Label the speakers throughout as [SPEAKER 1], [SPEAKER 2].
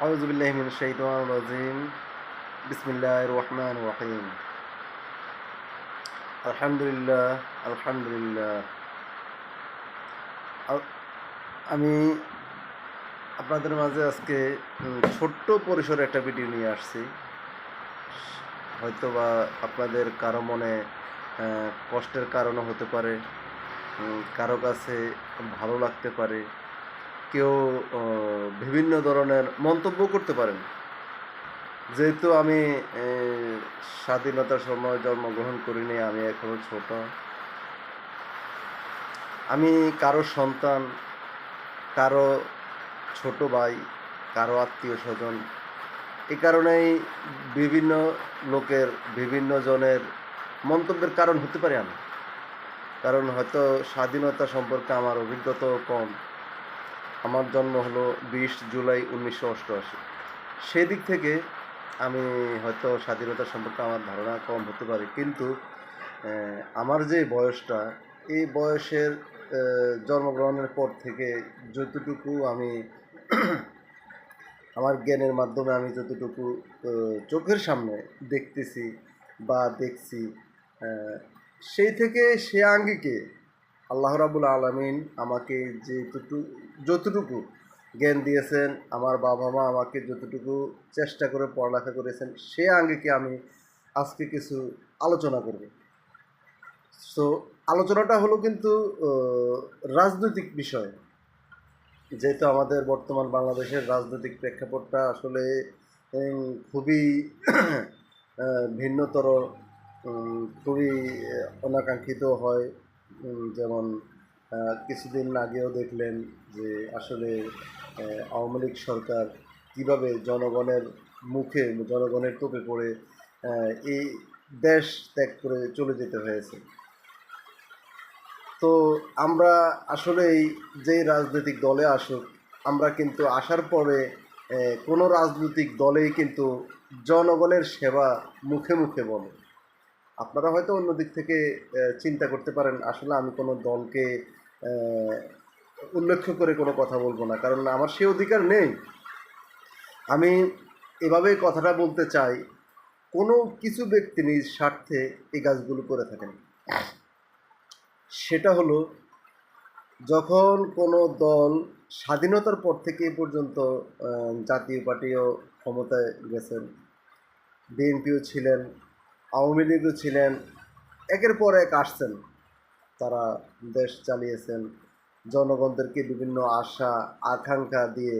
[SPEAKER 1] أعوذ بالله من الشيطان الرجيم بسم الله الرحمن الرحيم الحمد لله الحمد لله আ- আমি আপনাদের মাঝে আজকে উম, ছোট্ট পরিসরে একটা ভিডিও নিয়ে আসছি হয়তো বা আপনাদের কারো মনে আহ, কষ্টের কারণও হতে পারে উম, কারো কাছে ভালো লাগতে পারে কেউ বিভিন্ন ধরনের মন্তব্য করতে পারেন। যেহেতু আমি স্বাধীনতার সময় জন্মগ্রহণ করিনি, আমি এখনও ছোট। আমি কারও সন্তান, কারও ছোট ভাই, কারও আত্মীয় স্বজন, এ কারণেই বিভিন্ন লোকের, বিভিন্ন জনের মন্তব্যের কারণ হতে পারে আমি। কারণ হয়তো স্বাধীনতা সম্পর্কে আমার অভিজ্ঞতাও কম। আমার জন্ম হলো বিশ জুলাই উনিশশো অষ্টআশি। সেদিক থেকে আমি হয়তো স্বাধীনতা সম্পর্কে আমার ধারণা কম হতে পারে, কিন্তু আমার যে বয়সটা, এই বয়সের জন্মগ্রহণের পর থেকে যতটুকু আমি আমার জ্ঞানের মাধ্যমে আমি যতটুকু চোখের সামনে দেখতেছি বা দেখছি সেই থেকে সে আঙ্গিকে আল্লাহ রাবুল আলমিন আমাকে যেটুকু যতটুকু জ্ঞান দিয়েছেন, আমার বাবা মা আমাকে যতটুকু চেষ্টা করে পড়ালেখা করেছেন, সে আঙ্গিকে আমি আজকে কিছু আলোচনা করব। সো আলোচনাটা হলো কিন্তু রাজনৈতিক বিষয়। যেহেতু আমাদের বর্তমান বাংলাদেশের রাজনৈতিক প্রেক্ষাপটটা আসলে খুবই ভিন্নতর খুবই অনাকাঙ্ক্ষিত হয় যেমন কিছুদিন আগেও দেখলেন যে আসলে আওয়ামী লীগ সরকার কীভাবে জনগণের মুখে, জনগণের তোপে পড়ে এই দেশ ত্যাগ করে চলে যেতে হয়েছে। তো আমরা আসলেই যেই রাজনৈতিক দলে আসুক, আমরা কিন্তু আসার পরে কোনো রাজনৈতিক দলেই কিন্তু জনগণের সেবা মুখে মুখে বলে। আপনারা হয়তো অন্য দিক থেকে চিন্তা করতে পারেন, আসলে আমি কোনো দলকে উল্লেখ করে কোনো কথা বলব না, কারণ আমার সে অধিকার নেই। আমি এভাবেই কথাটা বলতে চাই, কোনো কিছু ব্যক্তি নিজ স্বার্থে এই কাজগুলো করে থাকেন। সেটা হলো, যখন কোনো দল স্বাধীনতার পর থেকে এ পর্যন্ত জাতীয় পার্টিও ক্ষমতায় গেছেন, বিএনপিও ছিলেন, আওয়ামী লীগও ছিলেন, একের পর এক আসছেন। তারা দেশ চালিয়েছেন। জনগণদেরকে বিভিন্ন আশা, আকাঙ্ক্ষা দিয়ে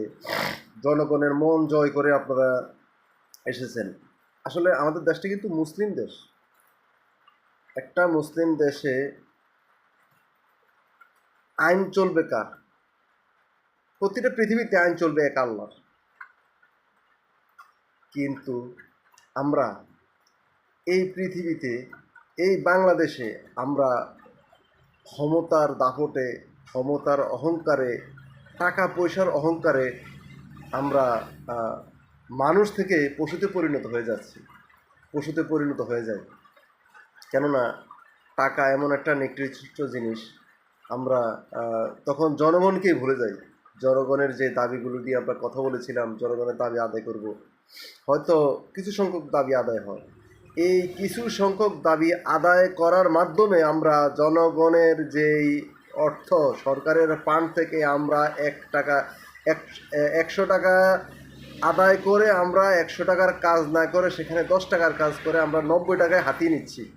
[SPEAKER 1] জনগণের মন জয় করে আপনারা এসেছেন। আসলে আমাদের দেশটা কিন্তু মুসলিম দেশ। একটা মুসলিম দেশে আইন চলবে কার? প্রতিটা পৃথিবীতে আইন চলবে এক আল্লাহর। কিন্তু আমরা এই পৃথিবীতে, এই বাংলাদেশে আমরা ক্ষমতার দাপটে, ক্ষমতার অহংকারে টাকা পয়সার অহংকারে আমরা মানুষ থেকে পশুতে পরিণত হয়ে যাচ্ছি। পশুতে পরিণত হয়ে যায় কেননা, টাকা এমন একটা নিকৃষ্ট জিনিস, আমরা তখন জনগণকেই ভুলে যাই। জনগণের যে দাবিগুলো দিয়ে আমরা কথা বলেছিলাম, জনগণের দাবি আদায় করব। হয়তো কিছু সংখ্যক দাবি আদায় হয়। এই কিছু সংখ্যক দাবি আদায় করার মাধ্যমে আমরা জনগণের যেই অর্থ সরকারের ফান্ড থেকে আমরা এক টাকা, এক, একশো টাকা আদায় করে আমরা একশো টাকার কাজ না করে সেখানে দশ টাকার কাজ করে আমরা নব্বই টাকায় হাতিয়ে নিচ্ছি।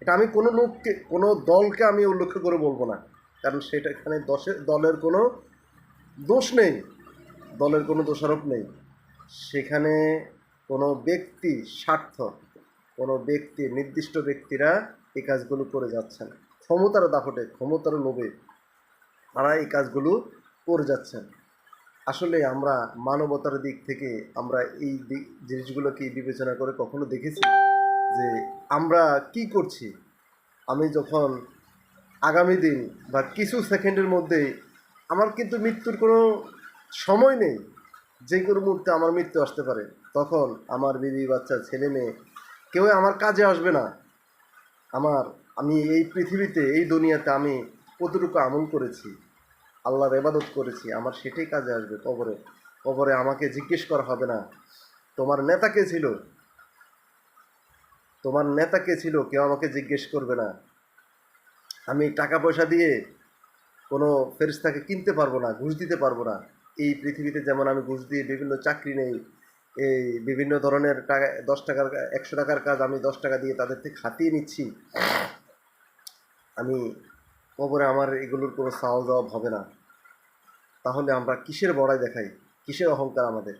[SPEAKER 1] এটা আমি কোনো লোককে, কোনো দলকে আমি উল্লেখ করে বলব না। কারণ সেটা এখানে দশের দলের কোনো দোষ নেই। দলের কোনো দোষারোপ নেই। সেখানে কোনো ব্যক্তি স্বার্থ কোনো ব্যক্তি, নির্দিষ্ট ব্যক্তিরা এই কাজগুলো করে যাচ্ছেন ক্ষমতার দাপটে ক্ষমতার লোভে তারা এই কাজগুলো করে যাচ্ছেন আসলে আমরা মানবতার দিক থেকে আমরা এই জিনিসগুলোকে বিবেচনা করে কখনো দেখেছি যে আমরা কি করছি? আমি যখন আগামী দিন বা কিছু সেকেন্ডের মধ্যে আমার কিন্তু মৃত্যুর কোনো সময় নেই, যে কোনো মুহূর্তে আমার মৃত্যু আসতে পারে, তখন আমার বিবি বাচ্চা, ছেলে মেয়ে কেউ আমার কাজে আসবে না। আমার, আমি এই পৃথিবীতে, এই দুনিয়াতে আমি কতটুকু আমল করেছি, আল্লাহর এবাদত করেছি, আমার সেটাই কাজে আসবে কবরে। কবরে আমাকে জিজ্ঞেস করা হবে না, তোমার নেতা কে ছিল? তোমার নেতা কে ছিল? কেউ আমাকে জিজ্ঞেস করবে না। আমি টাকা পয়সা দিয়ে কোনো ফেরিস্তাকে কিনতে পারব না, ঘুষ দিতে পারব না। এই পৃথিবীতে যেমন আমি ঘুষ দিয়ে বিভিন্ন চাকরি নেই এই বিভিন্ন ধরনের টাকা, দশ টাকার, একশো টাকার কাজ আমি দশ টাকা দিয়ে তাদের থেকে হাতিয়ে নিচ্ছি। আমি কবরে আমার এগুলোর কোনো সাওয়াল জবাব হবে না। তাহলে আমরা কিসের বড়াই দেখাই? কিসের অহংকার আমাদের?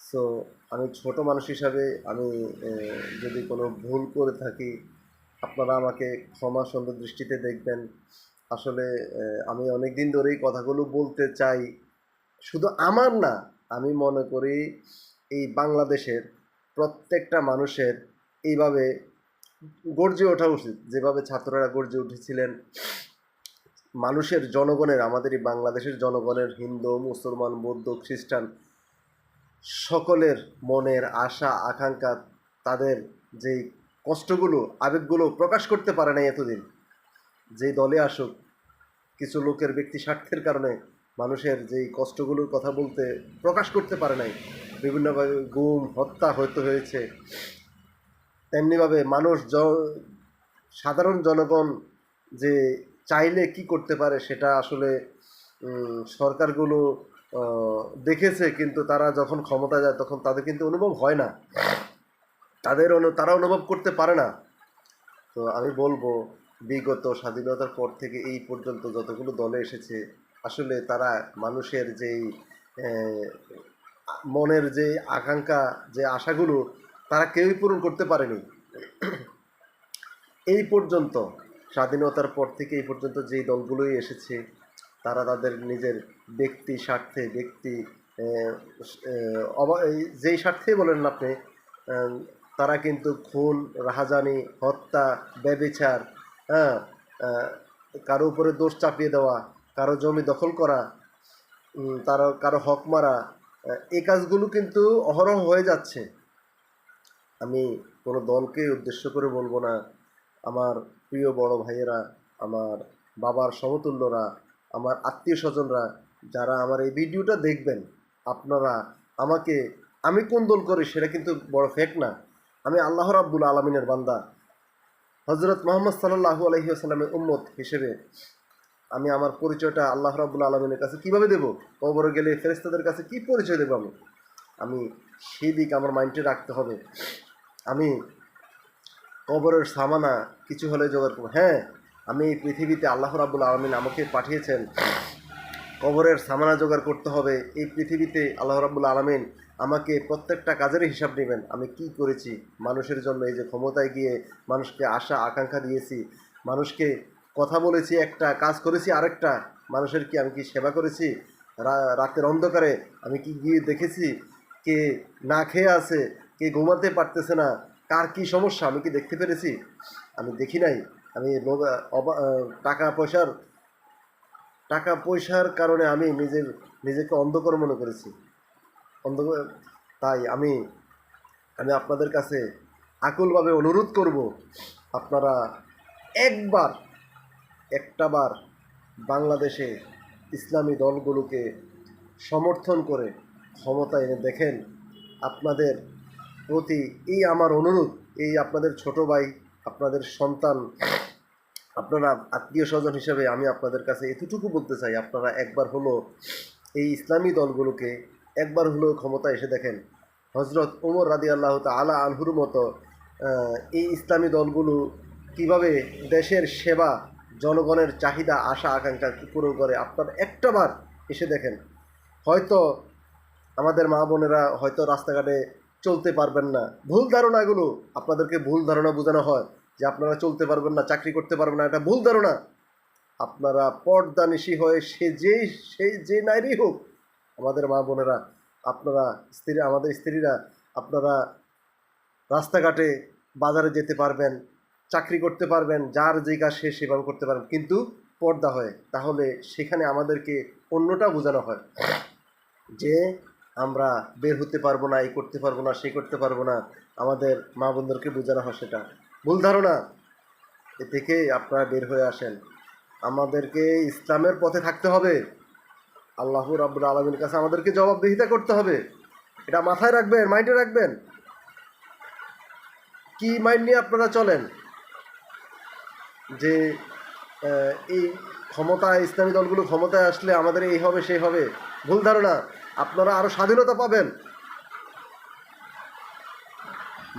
[SPEAKER 1] সো আমি ছোট মানুষ হিসাবে আমি যদি কোনো ভুল করে থাকি, আপনারা আমাকে ক্ষমা সুন্দর দৃষ্টিতে দেখবেন। আসলে আমি অনেক দিন ধরেই কথাগুলো বলতে চাই। শুধু আমার না আমি মনে করি এই বাংলাদেশের প্রত্যেকটা মানুষের এইভাবে গর্জে ওঠা উচিত। যেভাবে ছাত্ররা গর্জে উঠেছিলেন, মানুষের জনগণের, আমাদের এই বাংলাদেশের জনগণের, হিন্দু, মুসলমান, বৌদ্ধ, খ্রিস্টান, সকলের মনের আশা, আকাঙ্ক্ষা, তাদের যেই কষ্টগুলো, আবেগগুলো প্রকাশ করতে পারে নাই এতদিন। যেই দলে আসুক, কিছু লোকের ব্যক্তি স্বার্থের কারণে মানুষের যেই কষ্টগুলোর কথা বলতে প্রকাশ করতে পারে নাই, বিভিন্নভাবে গুম, হত্যা হয়তো হয়েছে, তেমনিভাবে মানুষ জ, সাধারণ জনগণ যে চাইলে কি করতে পারে সেটা আসলে সরকারগুলো দেখেছে কিন্তু তারা যখন ক্ষমতা যায় তখন তাদের কিন্তু অনুভব হয় না। তাদের অনু- তারা অনুভব করতে পারে না। তো আমি বলব, বিগত স্বাধীনতার পর থেকে এই পর্যন্ত যতগুলো দলে এসেছে আসলে তারা মানুষের যেই মনের যে আকাঙ্ক্ষা, যে আশাগুলো তারা কেউই পূরণ করতে পারেনি। এই পর্যন্ত, স্বাধীনতার পর থেকে এই পর্যন্ত যেই দলগুলোই এসেছে, তারা তাদের নিজের ব্যক্তি স্বার্থে, ব্যক্তি যেই স্বার্থেই বলেন আপনি তারা কিন্তু খুন, রাহাজানি, হত্যা, ব্যবিচার হ্যাঁ কারও উপরে দোষ চাপিয়ে দেওয়া কারও জমি দখল করা তারও কারও হক মারা এই কাজগুলো কিন্তু অহরহ হয়ে যাচ্ছে। আমি কোনো দলকে উদ্দেশ্য করে বলব না। আমার প্রিয় বড় ভাইয়েরা, আমার বাবার সমতুল্যরা, আমার আত্মীয় স্বজনরা, যারা আমার এই ভিডিওটা দেখবেন, আপনারা আমাকে, আমি কোন দল করি সেটা কিন্তু বড় ফেক না। আমি আল্লাহ রাব্বুল আলমিনের বান্দা। হজরত মোহাম্মদ সাল্লাহু আলহি আসাল্লামের উম্মত হিসেবে আমি আমার পরিচয়টা আল্লাহ রাব্বুল আলমিনের কাছে কীভাবে দেব? কবরে গেলে ফেরেস্তাদের কাছে কি পরিচয় দেবো আমি? আমি সেই দিক আমার মাইন্ডে রাখতে হবে। আমি কবরের সামানা কিছু হলে জোগাড় করব। হ্যাঁ আমি এই পৃথিবীতে আল্লাহ রাবুল আলমিন আমাকে পাঠিয়েছেন। কবরের সামানা জোগাড় করতে হবে। এই পৃথিবীতে আল্লাহ রাবুল আলমিন আমাকে প্রত্যেকটা কাজের হিসাব নেবেন আমি কি করেছি? মানুষের জন্য এই যে ক্ষমতায় গিয়ে মানুষকে আশা, আকাঙ্ক্ষা দিয়েছি। মানুষকে কথা বলেছি, একটা কাজ করেছি, আরেকটা মানুষের কি আমি কি সেবা করেছি? রাতের অন্ধকারে আমি কি গিয়ে দেখেছি? কে না খেয়ে আছে, কে ঘুমাতে পারতেছে না, কার কি সমস্যা আমি কি দেখতে পেরেছি? আমি দেখি নাই। আমি টাকা পয়সার টাকা পয়সার কারণে আমি নিজের, নিজেকে অন্ধকার মনে করেছি। অন্ধকার তাই আমি আমি আপনাদের কাছে আকুলভাবে অনুরোধ করব, আপনারা একবার একটাবার বাংলাদেশে ইসলামী দলগুলোকে সমর্থন করে ক্ষমতা এনে দেখেন, আপনাদের প্রতি এই আমার অনুরোধ, এই আপনাদের ছোট ভাই, আপনাদের সন্তান, আপনারা আত্মীয় স্বজন হিসেবে আমি আপনাদের কাছে এতটুকু বলতে চাই, আপনারা একবার হলো এই ইসলামী দলগুলোকে একবার হলো ক্ষমতা এসে দেখেন। হজরত ওমর রাদি আল্লাহ আলা আনহুর মতো এই ইসলামী দলগুলো কীভাবে দেশের সেবা জনগণের চাহিদা, আশা, আকাঙ্ক্ষা পূরণ করে? আপনারা একটাবার এসে দেখেন। হয়তো আমাদের মা বোনেরা হয়তো রাস্তাঘাটে চলতে পারবেন না। ভুল ধারণাগুলো আপনাদেরকে ভুল ধারণা বোঝানো হয় যে আপনারা চলতে পারবেন না, চাকরি করতে পারবেন না, এটা ভুল ধারণা। আপনারা পর্দানিশী হয়ে সে যেই সেই যে নারী হোক, আমাদের মা বোনেরা, আপনারা স্ত্রী, আমাদের স্ত্রীরা, আপনারা রাস্তাঘাটে বাজারে যেতে পারবেন চাকরি করতে পারবেন, যার যে কাজ সে সেভাবে করতে পারবেন কিন্তু পর্দা হয়, তাহলে সেখানে আমাদেরকে অন্যটা বোঝানো হয় যে আমরা বের হতে পারব না, এই করতে পারব না, সে করতে পারব না। আমাদের মা বোনদেরকে বোঝানো হয় সেটা। ভুল ধারণা। এ থেকে আপনারা বের হয়ে আসেন। আমাদেরকে ইসলামের পথে থাকতে হবে। আল্লাহ রাব্বুল আলমীর কাছে আমাদেরকে জবাবদিহিতা করতে হবে। এটা মাথায় রাখবেন, মাইন্ডে রাখবেন। কি মাইন্ড নিয়ে আপনারা চলেন? যে এই ক্ষমতায়, ইসলামী দলগুলো ক্ষমতায় আসলে আমাদের এই হবে, সেই হবে। ভুল ধারণা। আপনারা আরও স্বাধীনতা পাবেন।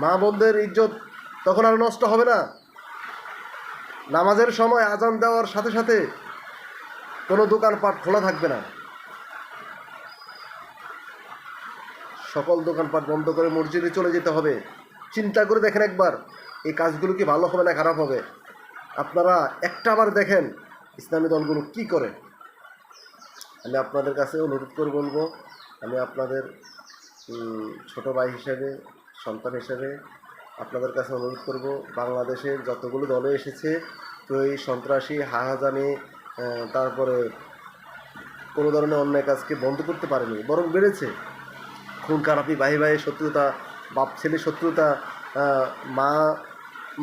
[SPEAKER 1] মা বোনদের ইজ্জত তখন আর নষ্ট হবে না। নামাজের সময় আজান দেওয়ার সাথে সাথে কোনো দোকানপাট খোলা থাকবে না। সকল দোকানপাট বন্ধ করে মসজিদে চলে যেতে হবে। চিন্তা করে দেখেন একবার, এই কাজগুলো কি ভালো হবে না খারাপ হবে? আপনারা একটা বার দেখেন ইসলামী দলগুলো কি করে। আমি আপনাদের কাছে অনুরোধ করে বলব, আমি আপনাদের ছোট ভাই হিসেবে, সন্তান হিসেবে আপনাদের কাছে অনুরোধ করব, বাংলাদেশের যতগুলো দলে এসেছে, তো এই সন্ত্রাসী হাহাজানি তারপরে কোনো ধরনের অন্যায় কাজকে বন্ধ করতে পারেনি, বরং বেড়েছে। খুন খারাপি ভাই ভাই শত্রুতা, বাপ ছেলে শত্রুতা মা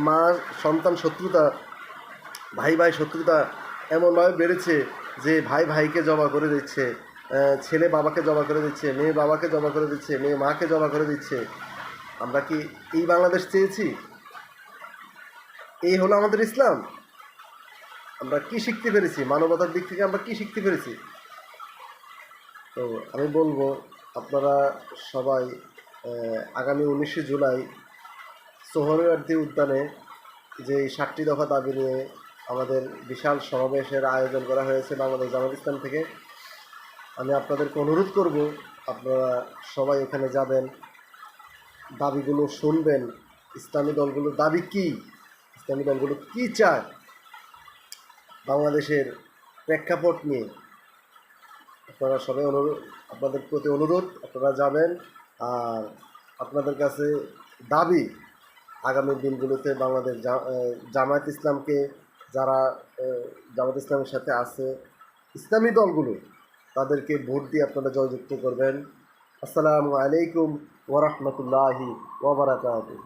[SPEAKER 1] মা সন্তান শত্রুতা ভাই ভাই, শত্রুতা এমনভাবে বেড়েছে যে ভাই, ভাইকে জবা করে দিচ্ছে ছেলে বাবাকে জবা করে দিচ্ছে, মেয়ে বাবাকে জবা করে দিচ্ছে, মেয়ে মাকে জবা করে দিচ্ছে। আমরা কি এই বাংলাদেশ চেয়েছি? এই হলো আমাদের ইসলাম। আমরা কি শিখতে পেরেছি? মানবতার দিক থেকে আমরা কি শিখতে পেরেছি? তো আমি বলব, আপনারা সবাই আগামী উনিশে জুলাই সোহরাওয়ার্দী উদ্যানে যে ষাটটি দফা দাবি নিয়ে আমাদের বিশাল সমাবেশের আয়োজন করা হয়েছে বাংলাদেশ জামাত থেকে। আমি আপনাদেরকে অনুরোধ করব, আপনারা সবাই এখানে যাবেন, দাবিগুলো শুনবেন, ইসলামী দলগুলোর দাবি কি, ইসলামী দলগুলো কি চায়, বাংলাদেশের প্রেক্ষাপট নিয়ে। আপনারা সবাই অনুরোধ আপনাদের প্রতি অনুরোধ, আপনারা যাবেন, আর আপনাদের কাছে দাবি, আগামী দিনগুলোতে বাংলাদেশ জামায়াত ইসলামকে যারা জামাত ইসলামের সাথে আছে, ইসলামী দলগুলো, তাদেরকে ভোট দিয়ে আপনারা জয়যুক্ত করবেন। আসসালামু আলাইকুম ওরহমতুল্লাহি ওবরাকাতুহ